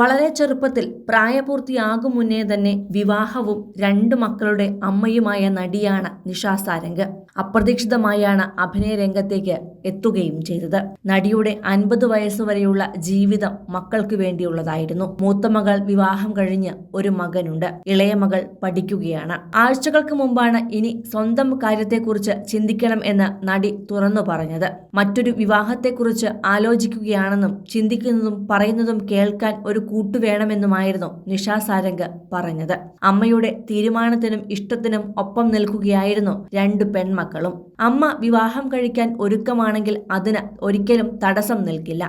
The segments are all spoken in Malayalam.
വളരെ ചെറുപ്പത്തിൽ പ്രായപൂർത്തിയാകും മുന്നേ തന്നെ വിവാഹവും രണ്ട് മക്കളുടെ അമ്മയുമായ നടിയാണ് നിഷാ സാരംഗ്. അപ്രതീക്ഷിതമായാണ് അഭിനയ രംഗത്തേക്ക് എത്തുകയും ചെയ്തത്. നടിയുടെ അൻപത് വയസ്സുവരെയുള്ള ജീവിതം മക്കൾക്ക് വേണ്ടിയുള്ളതായിരുന്നു. മൂത്ത മകൾ വിവാഹം കഴിഞ്ഞ് ഒരു മകനുണ്ട്. ഇളയ മകൾ പഠിക്കുകയാണ്. ആഴ്ചകൾക്ക് മുമ്പാണ് ഇനി സ്വന്തം കാര്യത്തെക്കുറിച്ച് ചിന്തിക്കണം എന്ന് നടി തുറന്നു പറഞ്ഞത്. മറ്റൊരു വിവാഹത്തെക്കുറിച്ച് ആലോചിക്കുകയാണെന്നും ചിന്തിക്കുന്നതും പറയുന്നതും കേൾക്കാൻ ഒരു കൂട്ടുവേണമെന്നുമായിരുന്നു നിഷാ സാരംഗ് പറഞ്ഞത്. അമ്മയുടെ തീരുമാനത്തിനും ഇഷ്ടത്തിനും ഒപ്പം നിൽക്കുകയായിരുന്നു രണ്ടു പെൺമക്കളും. അമ്മ വിവാഹം കഴിക്കാൻ ഒരുക്കമാണെങ്കിൽ അതിന് ഒരിക്കലും തടസ്സം നിൽക്കില്ല.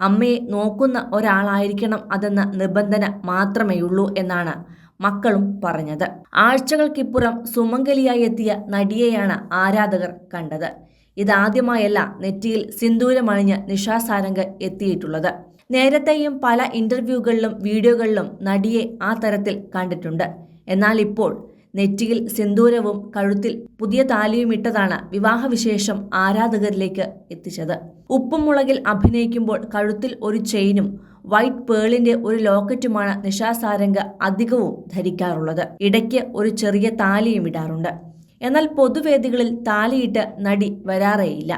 അമ്മയെ നോക്കുന്ന ഒരാളായിരിക്കണം അതെന്ന നിബന്ധന മാത്രമേയുള്ളൂ എന്നാണ് മക്കളും പറഞ്ഞത്. ആഴ്ചകൾക്കിപ്പുറം സുമംഗലിയായി എത്തിയ നടിയെയാണ് ആരാധകർ കണ്ടത്. ഇതാദ്യമായല്ല നെറ്റിയിൽ സിന്ദൂരമണിഞ്ഞ് നിഷാ സാരംഗ് എത്തിയിട്ടുള്ളത്. നേരത്തെയും പല ഇന്റർവ്യൂകളിലും വീഡിയോകളിലും നടിയെ ആ തരത്തിൽ കണ്ടിട്ടുണ്ട്. എന്നാൽ ഇപ്പോൾ നെറ്റിയിൽ സിന്ദൂരവും കഴുത്തിൽ പുതിയ താലിയും ഇട്ടതാണ് വിവാഹവിശേഷം ആരാധകരിലേക്ക് എത്തിച്ചത്. ഉപ്പും മുളകിൽ അഭിനയിക്കുമ്പോൾ കഴുത്തിൽ ഒരു ചെയിനും വൈറ്റ് പേളിന്റെ ഒരു ലോക്കറ്റുമാണ് നിഷാ സാരംഗ് അധികവും ധരിക്കാറുള്ളത്. ഇടയ്ക്ക് ഒരു ചെറിയ താലിയും ഇടാറുണ്ട്. എന്നാൽ പൊതുവേദികളിൽ താലിയിട്ട് നടി വരാറേയില്ല.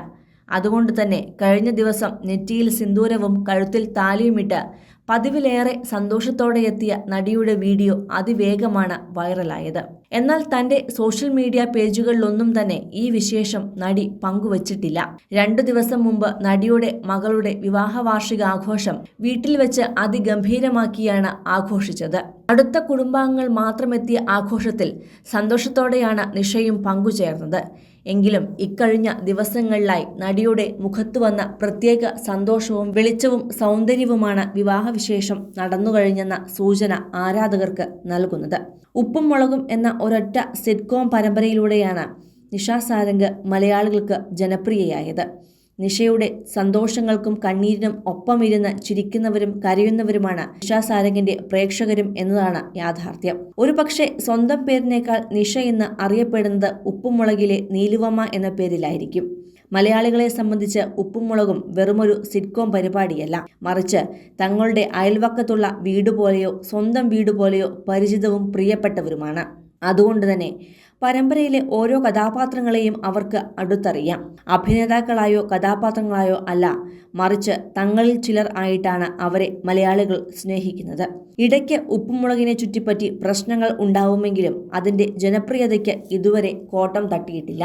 അതുകൊണ്ട് തന്നെ കഴിഞ്ഞ ദിവസം നെറ്റിയിൽ സിന്ദൂരവും കഴുത്തിൽ താലിയുമിട്ട് പതിവിലേറെ സന്തോഷത്തോടെ എത്തിയ നടിയുടെ വീഡിയോ അതിവേഗമാണ് വൈറലായത്. എന്നാൽ തന്റെ സോഷ്യൽ മീഡിയ പേജുകളിലൊന്നും തന്നെ ഈ വിശേഷം നടി പങ്കുവച്ചിട്ടില്ല. രണ്ടു ദിവസം മുമ്പ് നടിയുടെ മകളുടെ വിവാഹ വാർഷിക ആഘോഷം വീട്ടിൽ വെച്ച് അതിഗംഭീരമാക്കിയാണ് ആഘോഷിച്ചത്. അടുത്ത കുടുംബാംഗങ്ങൾ മാത്രമെത്തിയ ആഘോഷത്തിൽ സന്തോഷത്തോടെയാണ് നിഷയും പങ്കുചേർന്നത്. എങ്കിലും ഇക്കഴിഞ്ഞ ദിവസങ്ങളിലായി നടിയുടെ മുഖത്തു വന്ന പ്രത്യേക സന്തോഷവും വെളിച്ചവും സൗന്ദര്യവുമാണ് വിവാഹവിശേഷം നടന്നുകഴിഞ്ഞെന്ന സൂചന ആരാധകർക്ക് നൽകുന്നത്. ഉപ്പും മുളകും എന്ന ഒരൊറ്റ സിറ്റ്കോം പരമ്പരയിലൂടെയാണ് നിഷ സാരംഗ് മലയാളികൾക്ക് ജനപ്രിയയായത്. നിഷയുടെ സന്തോഷങ്ങൾക്കും കണ്ണീരിനും ഒപ്പമിരുന്ന് ചിരിക്കുന്നവരും കരയുന്നവരുമാണ് നിഷ സാരംഗിന്റെ പ്രേക്ഷകരും എന്നതാണ് യാഥാർത്ഥ്യം. ഒരുപക്ഷെ സ്വന്തം പേരിനേക്കാൾ നിഷ എന്ന് അറിയപ്പെടുന്നത് ഉപ്പുമുളകിലെ നീലുവമ്മ എന്ന പേരിലായിരിക്കും. മലയാളികളെ സംബന്ധിച്ച് ഉപ്പും മുളകും വെറുമൊരു സിറ്റ്കോം പരിപാടിയല്ല. മറിച്ച് തങ്ങളുടെ അയൽവക്കത്തുള്ള വീട് പോലെയോ സ്വന്തം വീട് പോലെയോ പരിചിതവും പ്രിയപ്പെട്ടവരുമാണ്. അതുകൊണ്ട് തന്നെ പരമ്പരയിലെ ഓരോ കഥാപാത്രങ്ങളെയും അവർക്ക് അടുത്തറിയാം. അഭിനേതാക്കളായോ കഥാപാത്രങ്ങളായോ അല്ല മറിച്ച് തങ്ങളിൽ ചിലർ ആയിട്ടാണ് അവരെ മലയാളികൾ സ്നേഹിക്കുന്നത്. ഇടയ്ക്ക് ഉപ്പുമുളകിനെ ചുറ്റിപ്പറ്റി പ്രശ്നങ്ങൾ ഉണ്ടാവുമെങ്കിലും അതിന്റെ ജനപ്രിയതയ്ക്ക് ഇതുവരെ കോട്ടം തട്ടിയിട്ടില്ല.